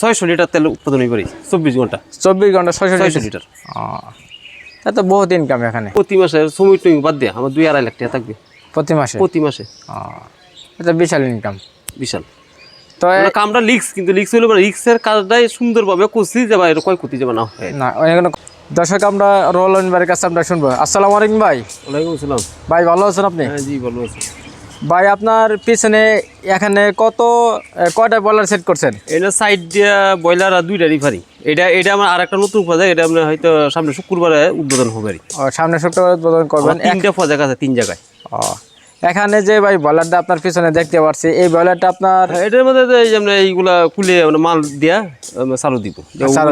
ছয়শো লিটার তেল উৎপাদন পারি চব্বিশ ঘণ্টা। চব্বিশ ঘণ্টা ছয়শো ছয়শো লিটার। লিটার। এত বহুত ইনকাম এখানে। প্রতি মাসে টমিক বাদ দিয়ে আমার দুই আড়াই লাখ টাকা থাকবে। প্রতি মাসে? প্রতি মাসে। এটা বিশাল ইনকাম বিশাল। তো মানে কামটা লিক্স কিন্তু লিক্স হলে রিক্সের কাজটাই সুন্দরভাবে করছি যে এটা কয় ক্ষতি যাবে না না দর্শক আমরা রোল বাড়ির কাছে আমরা শুনব। আসসালামু আলাইকুম ভাই। ওয়ালাইকুম আসসালাম। ভাই ভালো আছেন আপনি? হ্যাঁ জি ভালো আছি। ভাই আপনার পিছনে এখানে কত কয়টা বয়লার সেট করছেন? এটা সাইড দিয়ে ব্রয়লার আর দুইটা রিফারি এটা এটা আমার আর একটা নতুন প্রজেক্ট এটা আপনার হয়তো সামনে শুক্রবারে উদ্বোধন হবে আর। সামনে শুক্রবার উদ্বোধন করবেন। একটা তিনটা প্রজেক্ট আছে তিন জায়গায়। ও, এখানে যে ভাই বলারটা আপনার পিছনে দেখতে পাচ্ছি এই বলারটা আপনার হ্যাঁ, এটার মধ্যে যে আমরা এইগুলা খুলে মানে মাল দিয়া চালু দিব।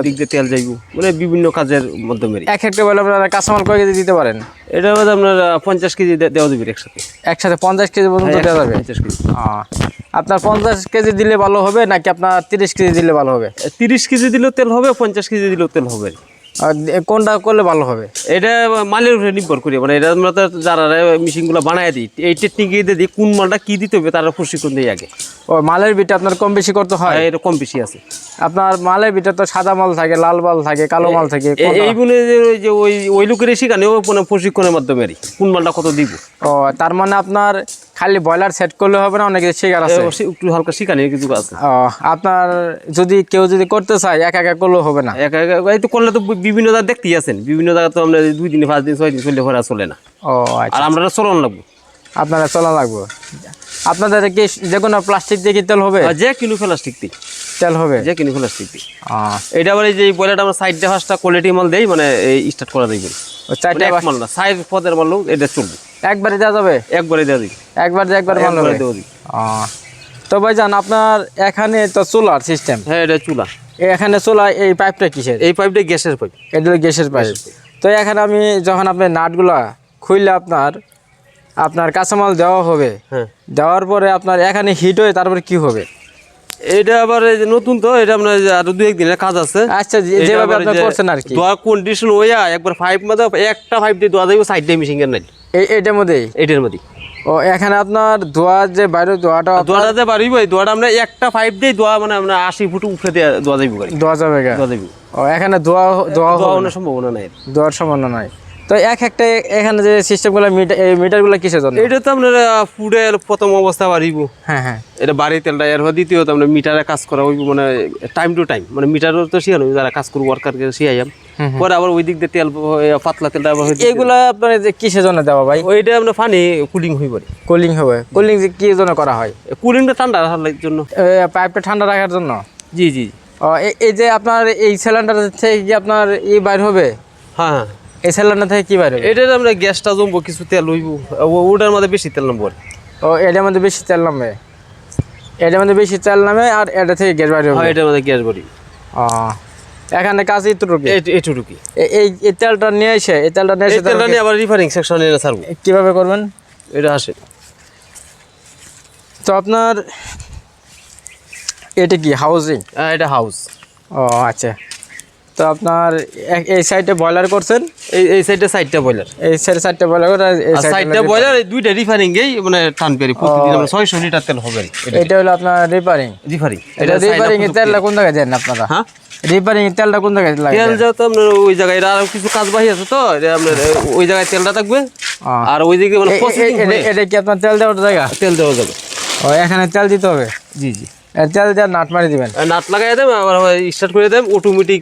দিক দিয়ে তেল যাইব। মানে বিভিন্ন কাজের মাধ্যমে এক একটা বলে আপনারা কাঁচামাল কয় কেজি দিতে পারেন? এটার মধ্যে আপনার পঞ্চাশ কেজি দেওয়া যাবে একসাথে। একসাথে পঞ্চাশ কেজি পর্যন্ত দেওয়া যাবে? পঞ্চাশ কেজি। আপনার পঞ্চাশ কেজি দিলে ভালো হবে নাকি আপনার তিরিশ কেজি দিলে ভালো হবে? তিরিশ কেজি দিলেও তেল হবে পঞ্চাশ কেজি দিলেও তেল হবে। কোনটা করলে ভালো হবে? এটা মালের উপরে নির্ভর করি মানে এটা আমরা তো যারা মেশিনগুলো বানায় দিই এই টেকনিক দিয়ে দিই কোন মালটা কি দিতে হবে তারা প্রশিক্ষণ দিই আগে। ও মালের বিটা আপনার কম বেশি করতে হয়? এটা কম বেশি আছে। আপনার মালের বিটা তো সাদা মাল থাকে লাল মাল থাকে কালো মাল থাকে এ- এই বলে যে ওই যে ওই ওই লোকের শিখানেও মানে প্রশিক্ষণের মাধ্যমে আর। কোন মালটা কত দিব। ও তার মানে আপনার খালি ব্রয়লার সেট করলে হবে না অনেক শেখার আছে। একটু হালকা শিখানি কিছু আছে। আপনার যদি কেউ যদি করতে চায় একা একা করলেও হবে না। একা একা এই তো করলে তো বিভিন্ন জায়গা দেখতেই আছেন। বিভিন্ন জায়গা তো আমরা দুই দিন পাঁচ দিন ছয় দিন চললে ভরা চলে না। ও আচ্ছা। আর আমরা চলন লাগবো। আপনারা চলা লাগবে। আপনাদের কি যে কোনো প্লাস্টিক দিয়ে কি তেল হবে? যে কিনু প্লাস্টিক দিই তেল হবে? যে কিনু প্লাস্টিক দিই এটা আবার এই যে বয়লাটা আমরা সাইড দিয়ে ফার্স্টটা কোয়ালিটি মাল দেই মানে এই স্টার্ট করা ও চারটে এক মাল না সাইড পদের মাল এটা চলবে। একবারে দেওয়া যাবে? একবারে দেওয়া দিই। একবার দিয়ে একবার মাল হবে দেওয়া দিই। তো ভাইজান আপনার এখানে তো সোলার সিস্টেম হ্যাঁ এটা চুলা। এখানে চুলা এই পাইপটা কিসের? এই পাইপটা গ্যাসের পাইপ এটা গ্যাসের পাইপ তো এখানে আমি যখন আপনি নাটগুলা খুললে আপনার আপনার কাঁচামাল দেওয়া হবে হ্যাঁ। দেওয়ার পরে আপনার এখানে হিট হয়ে তারপরে কি হবে? এটা আবার নতুন তো এটা আপনার আরও দুই একদিনের কাজ আছে। আচ্ছা যেভাবে আপনি করছেন আর কি। দোয়া কন্ডিশন হইয়া একবার ফাইভ মধ্যে একটা ফাইভ দিয়ে দোয়া যাইব সাইড দিয়ে মিশিং এর নাই। এই এইটার মধ্যেই এটার মধ্যে। ও এখানে আপনার ধোয়ার যে বাইরে ধোয়াটা দোয়াটা যে পারিব এই দোয়াটা আমরা একটা ফাইভ দিয়ে দোয়া মানে আমরা আশি ফুট উপরে দিয়ে দোয়া যাইব ধোয়া যাবে দোয়া যাইব। ও এখানে দোয়া হবে কোনো সম্ভাবনা নাই। ধোয়ার সম্ভাবনা নাই। তো এক একটা এখানে যে সিস্টেমগুলো মিটার মিটারগুলো কিসের জন্য? এটা তো আপনার ফুডের প্রথম অবস্থা বাড়িব। হ্যাঁ হ্যাঁ। এটা বাড়ি তেলটা এর দ্বিতীয়ত আমরা মিটারে কাজ করা হইব মানে টাইম টু টাইম মানে মিটারও তো শিখানো যারা কাজ করব ওয়ার্কারকে শিখাইয়াম। পরে আবার ওই দিক দিয়ে তেল পাতলা তেলটা আবার এগুলো আপনার যে কিসের জন্য দেওয়া ভাই? ওইটা আপনার পানি কুলিং হয়ে পড়ে কুলিং হবে কুলিং যে কি জন্য করা হয়? কুলিংটা ঠান্ডা রাখার জন্য। পাইপটা ঠান্ডা রাখার জন্য? জি জি। এই যে আপনার এই সিলিন্ডার থেকে কি আপনার ই বাইর হবে? হ্যাঁ হ্যাঁ। এই সিলিন্ডার থেকে কি বাইর হবে? এটার আমরা গ্যাসটা জমবো কিছু তেল হইব। ওটার মধ্যে বেশি তেল নামবো ও এটার মধ্যে বেশি তেল নামে। এটার মধ্যে বেশি তেল নামে আর এটা থেকে গ্যাস বাইর হ্যাঁ হবে এটার মধ্যে গ্যাস বডি। ও। এখানে কাজ এতটুকু এটুটুকি এই এই তেলটা নিয়ে এসে এই তেলটা নিয়ে এসে তেলটা নিয়ে আবার রিফারিং সেকশনে এনে ছাড়বো। কীভাবে করবেন? এটা আসে তো আপনার এটা কি হাউজিং হ্যাঁ, এটা হাউস ও আচ্ছা। তো আপনার এই সাইডে বয়লার করছেন? এই এই সাইডে সাইডটা বয়লার এই সাইডে সাইডটা বয়লার করে এই সাইডটা বয়লার এই দুইটা রিফারিং মানে টান পেরি প্রতিদিন আমরা ছয়শো লিটার তেল হবে। এটা হলো আপনার রিপারিং রিফারিং এটা রিপারিং এর তেলটা কোন জায়গায় দেন আপনারা? হ্যাঁ? রিপারিং তেলটা কোন জায়গায় লাগে তেল যেহেতু আপনার ওই জায়গায় আরও কিছু কাজ বাহি আছে তো? আপনার ওই জায়গায় তেলটা থাকবে। আর ওই দিকে মানে এটা কি আপনার তেল দেওয়ার জায়গা? তেল দেওয়া যাবে। ও এখানে তেল দিতে হবে? জি জি। এর তেল দিয়ে নাট মারি দিবেন? নাট লাগাই দেব আবার স্টার্ট করে দেব অটোমেটিক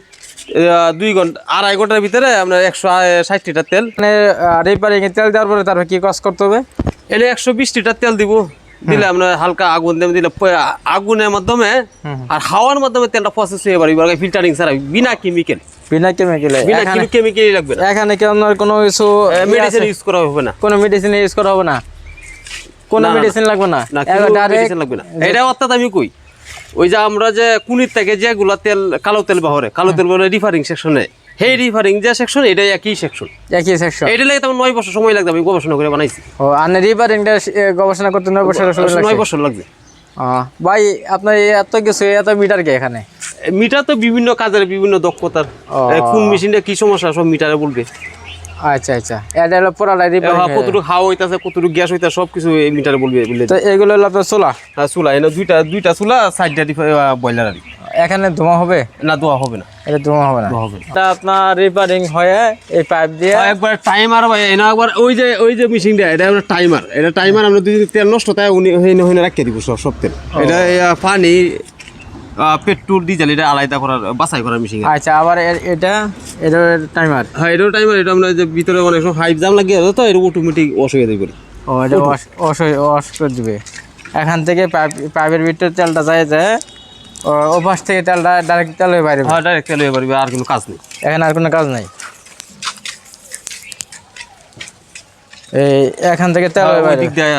দুই ঘণ্টা আড়াই ঘণ্টার ভিতরে আপনার একশো ষাট লিটার তেল। মানে রিপারিং এর তেল দেওয়ার পরে তারপর কি কাজ করতে হবে? এলে একশো বিশ লিটার তেল দিব। দিলে আপনার হালকা আগুন দিলে আগুনের মাধ্যমে আর হাওয়ার মাধ্যমে তেলটা প্রসেস হয়ে ফিল্টারিং ছাড়া বিনা কেমিক্যাল বিনা কেমিক্যালে বিনা কেমিক্যালই লাগবে এখানে কোনো কিছু মেডিসিন ইউজ করা হবে না। কোনো মেডিসিন ইউজ করা হবে না? কোনো মেডিসিন লাগবে না? মেডিসিন লাগবে না। এটা অর্থাৎ আমি কই? ওই যে আমরা যে কুনির থেকে যেগুলা তেল কালো তেল বাহরে কালো তেল বলে রিফারিং সেকশনে সেই রিফারিং যে সেকশন এটাই একই সেকশন একই সেকশন এটা লাগে তেমন নয় বছর সময় লাগবে আমি গবেষণা করে বানাইছি। ও আর গবেষণা করতে নয় বছর সময় নয় বছর লাগবে। ভাই আপনার এত কিছু এত মিটার কি এখানে? মিটার তো বিভিন্ন কাজের বিভিন্ন দক্ষতার। কোন মেশিনটা কি সমস্যা সব মিটারে বলবে। আচ্ছা আচ্ছা। এটা হলো রিপারিং হ্যাঁ, কতটুকু হাওয়া হইতাছে কতটুকু গ্যাস হইতাছে সব কিছু এই মিটারে বলবে তো এগুলো হলো আপনার চুলা হ্যাঁ চুলা এনে দুইটা দুইটা চুলা সাইডটা বয়লার আর। এখানে ধোঁয়া হবে? না ধোঁয়া হবে না। এটা ধোঁয়া হবে না। হবে এটা আপনার রিপেয়ারিং হয়ে এই পাইপ দিয়ে আর একবার টাইমার ভাই এনা একবার ওই যে ওই যে মেশিনটা এটা হলো টাইমার এটা টাইমার আমরা যদি তেল নষ্ট তাই উনি হইনে রাখিয়ে দিব সব সব তেল। এটা পানি পেট্রোল ডিজেল এটা আলাদা করার বাছাই করার মেশিন আচ্ছা আবার এটা এটা টাইমার হ্যাঁ এটাও টাইমার এটা আমরা যে ভিতরে অনেক সময় হাইপ জাম লাগিয়ে তো এটা অটোমেটিক অসুবিধা করে ও এটা ওয়াশ ওয়াশ করে দিবে। এখান থেকে পাইপের ভিতরে তেলটা যায় যায় ওপাশ থেকে তেলটা ডাইরেক্ট তেল হয়ে বাইরে হ্যাঁ ডাইরেক্ট তেল হয়ে পারবে আর কোনো কাজ নেই। এখানে আর কোনো কাজ নাই। এই এখান থেকে তেল হয়ে ওই বাইরে। দিক দিয়ে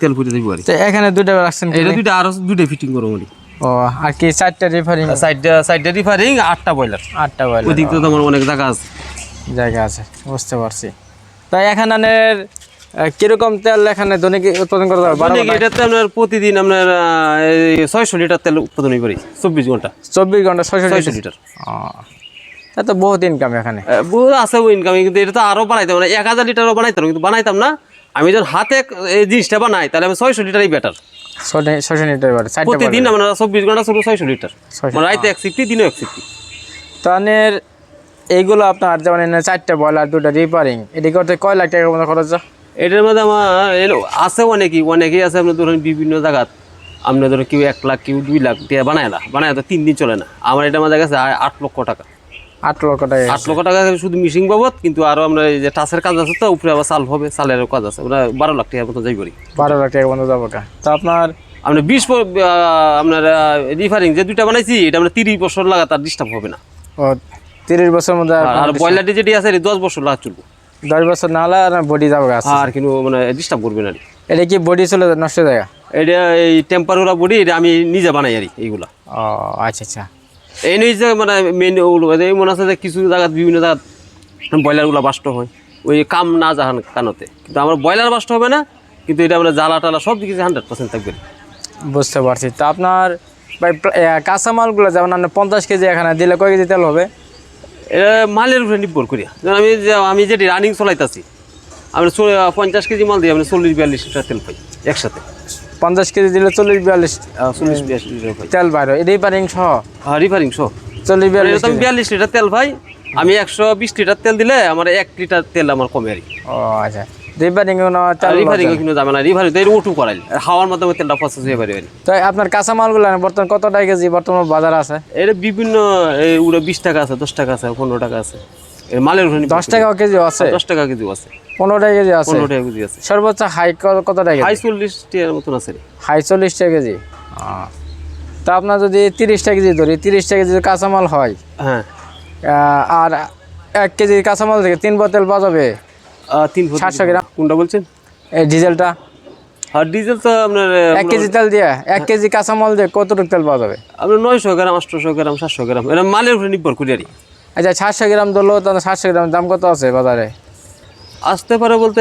তেল ফুটে দিব আর। তো এখানে দুটো রাখছেন এটা দুইটা আরও দুইটা ফিটিং করো মানে ও আর কি চারটা রিফারিং সাইডটা সাইডটা রিফারিং আটটা বয়লার আটটা বয়লার ওই দিক দিয়ে তো আমার অনেক জায়গা আছে। জায়গা আছে বুঝতে পারছি। তাই এখানে কীরকম তেল এখানে দৈনিক উৎপাদন হবে বারো অনেক এটাতে আপনার প্রতিদিন আপনার ছয়শো লিটার তেল উৎপাদন করি চব্বিশ ঘণ্টা। চব্বিশ ঘণ্টা ছয়শো ছয়শো লিটার। তা তো বহুত ইনকাম এখানে। আহ, বহু আছে ইনকাম কিন্তু এটা তো আরও বানাইতাম মানে এক হাজার লিটারও বানাইতাম কিন্তু বানাইতাম না। আমি যখন হাতে এই জিনিসটা বানাই তাহলে আমি ছয়শো লিটারই বেটার ছয়শো লিটার চারটা প্রতিদিন আমরা চব্বিশ ঘণ্টা চলবো ছয়শো লিটার। মানে রাইতে এক সিফটি দিনও এক সিফটি তাহলে এইগুলো আপনার যেমন চারটা বয়লার দুটো রিপেয়ারিং এটি করতে কয় লাখ টাকার মতো খরচ? এটার মধ্যে আমার আছে অনেকই অনেকেই আছে আপনার ধরুন বিভিন্ন জায়গাত। আপনার ধরুন কেউ এক লাখ কেউ দুই লাখ দিয়ে বানায় না বানায় তো তিন দিন চলে না। আমার এটা কাছে আ- আট লক্ষ টাকা। আট লক্ষ টাকা আট লক্ষ টাকা শুধু মিশিং বাবদ কিন্তু আরও আমরা এই যে টাচের কাজ আছে তো উপরে আবার চাল হবে চালেরও কাজ আছে। ওরা বারো লাখ টাকার মতো যাই করি। বারো লাখ টাকার মতো যাব। তো আপনার আমরা বিশ আপনার রিফারিং যে দুইটা বানাইছি এটা আমরা তিরিশ বছর লাগাতার ডিস্টার্ব হবে না। ও তিরিশ বছর মধ্যে আর- আর ব্রয়লারটি যেটি আছে দশ বছর লাগা চলবো। দশ বছর না হলে বডি যাব আর কিন্তু মানে ডিস্টার্ব করবে না এটা কি বডি চলে নষ্ট জায়গা এটা এই টেম্পারোরা বডি এটা আমি নিজে বানাই আর এইগুলা। ও আচ্ছা আচ্ছা। এই নয় যে মানে মেন এই মনে আছে যে কিছু জায়গায় বিভিন্ন জায়গায় ব্রয়লারগুলো বাষ্ট হয়। ওই কাম না জাহান কানতে। কিন্তু আমার ব্রয়লার বাষ্ট হবে না কিন্তু এটা মানে জ্বালা টালা সব দিকে হান্ড্রেড পার্সেন্ট থাকবে। বুঝতে পারছি। তো আপনার ভাই কাঁচামালগুলো যেমন আপনি পঞ্চাশ কেজি এখানে দিলে কয় কেজি তেল হবে? এটা মালের উপরে নির্ভর করি যেমন আমি আমি যেটি রানিং চলাইতেছি আমি পঞ্চাশ কেজি মাল দিই আমি চল্লিশ বিয়াল্লিশ লিটার তেল পাই একসাথে। পঞ্চাশ কেজি দিলে চল্লিশ বিয়াল্লিশ চল্লিশ বিয়াল্লিশ লিটার পাই। তেল বাইরে রিপেয়ারিং সহ? হ্যাঁ রিফারিং সহ। চল্লিশ বিয়াল্লিশ তো আমি বিয়াল্লিশ লিটার তেল ভাই আমি একশো বিশ লিটার তেল দিলে আমার এক লিটার তেল আমার কমে আর ও আচ্ছা। কিন্তু যাবে না। করাইল। হাওয়ার মাধ্যমে তেলটা প্রসেস হয়ে পারে তো আপনার কাঁচামালগুলো বর্তমান কত টাকা কেজি? বর্তমান বাজার আছে? এটা বিভিন্ন বিশ টাকা আছে দশ টাকা আছে পনেরো টাকা আছে। মালের উপরে দশ টাকা কেজি আছে? দশ টাকা কেজি আছে। পনেরো টাকা কেজি আছে? পনেরো টাকা কেজি আছে। সর্বোচ্চ হাই কত টাকা হাই চল্লিশ মতন আছে। হাই চল্লিশ টাকা কেজি? তা আপনার যদি তিরিশ টাকা কেজি ধরি তিরিশ টাকা কেজি কাঁচামাল হয় হ্যাঁ। আর এক কেজি কাঁচামাল থেকে তিন বোতল বাজাবে আহ, তিন সাতশো গ্রাম। কোনটা বলছেন? এই ডিজেলটা আর ডিজেল তো আপনার এক কেজি তেল দিয়ে এক কেজি কাঁচামাল দিয়ে কতটুকু তেল পাওয়া যাবে? আপনার নয়শো গ্রাম আটশোশো গ্রাম সাতশো গ্রাম এটা মালের উপরে নির্ভর করি আর আচ্ছা সাতশো গ্রাম ধরলো তাহলে সাতশো গ্রাম দাম কত আছে বাজারে? আসতে পারে বলতে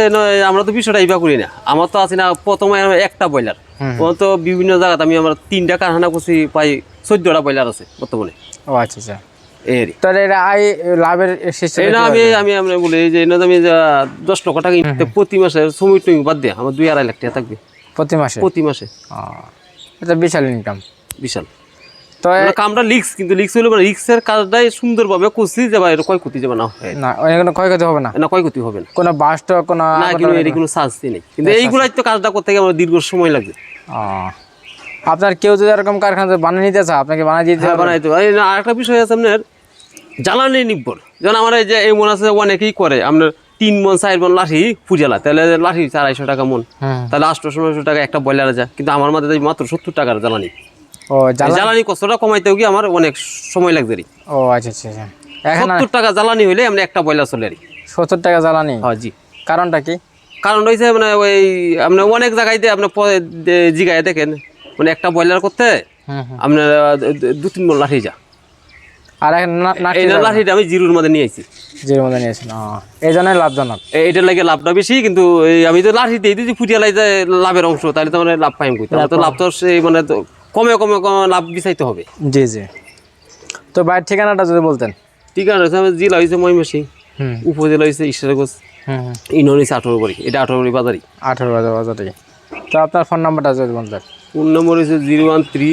আমরা তো বিষয়টা ইবা করি না। আমার তো আছে না প্রথমে একটা ব্রয়লার। ও তো বিভিন্ন জায়গাতে আমি আমার তিনটা কারখানা করছি প্রায় চোদ্দটা ব্রয়লার আছে বর্তমানে। ও আচ্ছা আচ্ছা। এই তাহলে এটা আই লাভের সিস্টেম এই আমি আমি আমরা বলি যে এটা আমি দশ লক্ষ টাকা প্রতি মাসে শ্রমিক টমিক বাদ দিয়ে আমার দুই আড়াই লাখ টাকা থাকবে। প্রতি মাসে? প্রতি মাসে। এটা বিশাল ইনকাম বিশাল। তো কামটা লিক্স কিন্তু লিক্স হলে মানে রিক্সের কাজটাই সুন্দরভাবে করছি যে বা এটা ক্ষয়ক্ষতি যাবে না না ক্ষয়ক্ষতি হবে না? না ক্ষয়ক্ষতি হবে না। কোনো বাস্ট কোনো না কিন্তু এর কোনো শাস্তি নেই। কিন্তু এইগুলাই তো কাজটা করতে গিয়ে আমার দীর্ঘ সময় লাগবে। ও। আপনার কেউ যদি এরকম কারখানা বানিয়ে নিতে চায় আপনাকে বানিয়ে দিতে হ্যাঁ হবে। বানাইতে আর আরেকটা বিষয় আছে আপনার জ্বালানি নির্ভর। যেমন আমার এই যে এই মন আছে অনেকেই করে আপনার তিন মন চার মন লাঠি ফুজালা তাহলে লাঠি আড়াইশো টাকা মন। তাহলে আটশোশো নয়শো টাকা একটা বয়লার যায়। কিন্তু আমার মাঝে মাত্র সত্তর টাকার জ্বালানি। ও জ্বালানি কষ্টটা কমাইতেও কি আমার অনেক সময় লাগবে রে। ও আচ্ছা আচ্ছা আচ্ছা। সত্তর টাকা জ্বালানি হইলে আমরা একটা বয়লার চলে আর কি। সত্তর টাকা জ্বালানি? হ্যাঁ জি। কারণটা কি? কারণ হয়েছে মানে ওই আপনার অনেক জায়গায় আপনার জিগায় দেখেন মানে একটা ব্রয়লার করতে আপনার দু- তিন মন লাঠি যা। আর এই লাঠিটা আমি জিরোর মধ্যে নিয়ে আইছি। জিরো মধ্যে ও এই জন্যই লাভজনক। এ- এটার লাগে লাভটা বেশি কিন্তু এই আমি তো লাঠি দিয়ে দিয়েছি ফুটিয়া লাই যায় লাভের অংশ তাহলে তো মানে লাভ পাইম কই? তাহলে তো লাভ তো সেই মানে তো কমে কমে কমে লাভ বিচাইতে হবে। জি জি। তো বাইরের ঠিকানাটা যদি বলতেন। ঠিক আছে আমার জেলা হয়েছে ময়মনসিং উপজেলা হয়েছে ঈশ্বরগঞ্জ। ইউনিয়ন হয়েছে আঠারো বাড়ি এটা আঠারো বাড়ি বাজারি আঠারো বাজার বাজারে তো আপনার ফোন নাম্বারটা যদি বলতেন। ফোন নম্বর হয়েছে জিরো ওয়ান থ্রি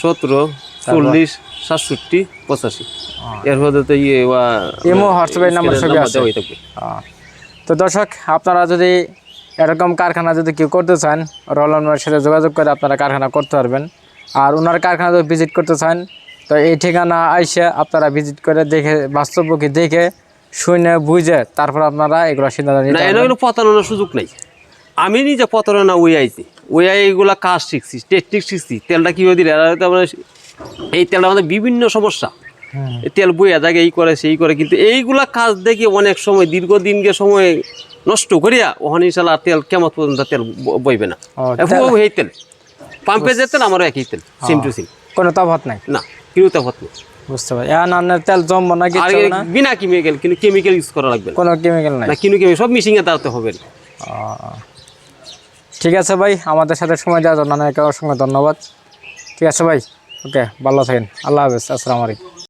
সতেরো চল্লিশ সাতষট্টি পঁচাশি। এর মধ্যে তো ইয়ে ওয়া ইমো, হোয়াটসঅ্যাপ এই নাম্বার সবই আছে। থাকবে। তো দর্শক আপনারা যদি এরকম কারখানা যদি কেউ করতে চান রলন ভাইয়ের সাথে যোগাযোগ করে আপনারা কারখানা করতে পারবেন। আর ওনার কারখানা যদি ভিজিট করতে চান তো এই ঠিকানা আইসে আপনারা ভিজিট করে দেখে বাস্তবকে দেখে শুনে বুঝে তারপর আপনারা এগুলো সিদ্ধান্ত না নিতে সুযোগ নেই। আমি নিজে প্রতারণা উই আইছি। ওই আই এগুলা কাজ শিখছি টেকনিক শিখছি। তেলটা কীভাবে দিলে? এরা তো আমরা এই তেলটা আমাদের বিভিন্ন সমস্যা। এই তেল বইয়া থাকে এই করে সেই করে। কিন্তু এইগুলা কাজ দেখে অনেক সময় দীর্ঘদিনকে সময় নষ্ট করিয়া ওখানে ইনশাল্লাহ তেল কেমন পর্যন্ত তেল বইবে না। এই তেল পাম্পে যে তেল আমারও একই তেল সিম টু সিম কোনো তফাৎ নাই? না কিন্তু তফাৎ নেই। বুঝতে পারি এখন আপনার তেল জমবো না আর কিছু এই না? বিনা কেমিক্যাল কিন্তু কেমিক্যাল ইউজ করা লাগবে কোনো কেমিক্যাল নাই? না কিন্তু সব মিশিংয়ে দাঁড়াতে হবে না। ঠিক আছে ভাই, আমাদের সাথে সময় দেওয়ার জন্য অনেক অসংখ্য ধন্যবাদ। ঠিক আছে ভাই, ওকে, ভালো থাকেন, আল্লাহ হাফেজ, আসসালামু আলাইকুম।